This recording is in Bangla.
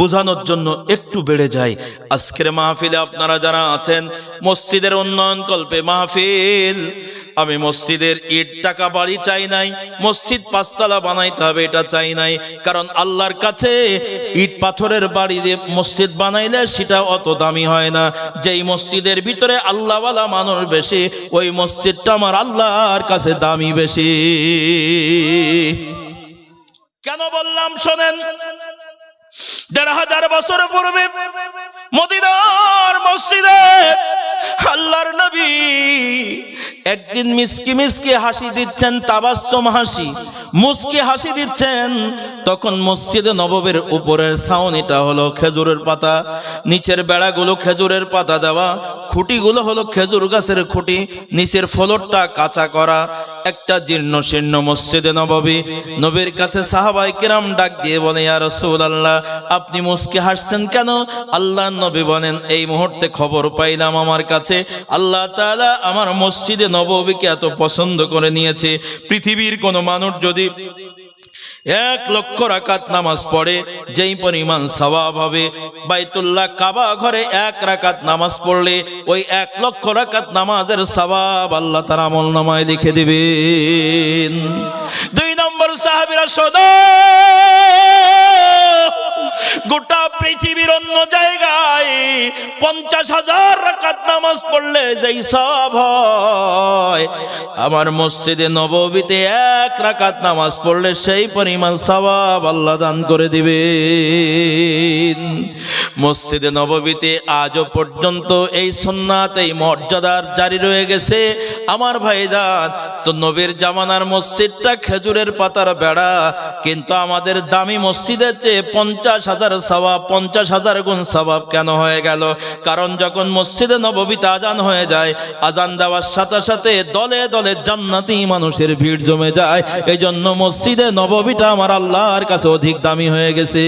বোঝানোর জন্য একটু বেড়ে যায়। আজকের মাহফিলে আপনারা যারা আছেন, মসজিদের উন্নয়ন কল্পে মাহফিল। আমি মসজিদের ইট টাকা বাড়ি চাই নাই, মসজিদ পাঁচতলা বানাইতে হবে এটা চাই নাই। কারণ আল্লাহর কাছে ইট পাথরের বাড়ি দিয়ে মসজিদ বানাইলে সেটা অত দামি হয় না। যেই মসজিদের ভিতরে আল্লাহওয়ালা মানুষ বেশি, ওই মসজিদটা আমার আল্লাহর কাছে দামি বেশি। কেন বললাম শোনেন? দেড় হাজার বছর পূর্বে মদিনার মসজিদে আল্লাহর নবী একদিন মিসকি মিসকি হাসি দিচ্ছেন তাবাসম হাসি, মুসকি হাসি দিচ্ছেন। তখন মসজিদে নববের উপরের ছাউনিটা হলো খেজুরের পাতা, নিচের বেড়াগুলো খেজুরের পাতা দেওয়া, খুঁটিগুলো হলো খেজুর গাছের খুঁটি, নিচের ফলকটা কাঁচা করা। একটা জীর্ণ শীর্ণ মসজিদে নববী। নবীর কাছে সাহাবাই কিরাম ডাক দিয়ে বলে, ইয়া আল্লাহ আপনি মুসকে হাসছেন কেন? আল্লাহ নবী বলেন, এই মুহূর্তে খবর পাইলাম আমার কাছে। আল্লাহ তালা আমার মসজিদে নববীকে এত পছন্দ করে নিয়েছে। পৃথিবীর কোনো মানুষ যদি এক লক্ষ রাকাত নামাজ পড়ে, যেই পরিমাণ স্বভাব হবে, বাইতুল্লাহ কাবা ঘরে এক রাকাত নামাজ পড়লে ওই এক লক্ষ রাকাত নামাজের স্বভাব আল্লাহ তার আমল নামায় লিখে দিবেন। দুই নম্বর সাহাবিরা সদা গোটা পৃথিবীর অন্য জায়গায় পঞ্চাশ হাজার রাকাত নামাজ পড়লে যেই সব হয়, আমার মসজিদে নববীতে এক রাকাত নামাজ পড়লে সেই পরিমাণ সবাব আল্লাহ দান করে দিবে মসজিদে নববীতে আজও পর্যন্ত এই সন্ন্যাত এই মর্যাদার জারি রয়ে গেছে। আমার ভাইজান তো নবীর জামানার মসজিদটা খেজুরের পাতার বেড়া, কিন্তু আমাদের দামি মসজিদের চেয়ে পঞ্চাশ হাজার সবাব পঞ্চাশ হাজার গুণ সবাব কেন হয়ে গেল? কারণ যখন মসজিদে নববীতে আজান হয়ে যায়, আজান দেওয়ার সাথে সাথে দলে দলে জান্নাতি মানুষের ভিড় জমে যায়। এই জন্য মসজিদে নববীটা আমার আল্লাহর কাছে অধিক দামি হয়ে গেছে।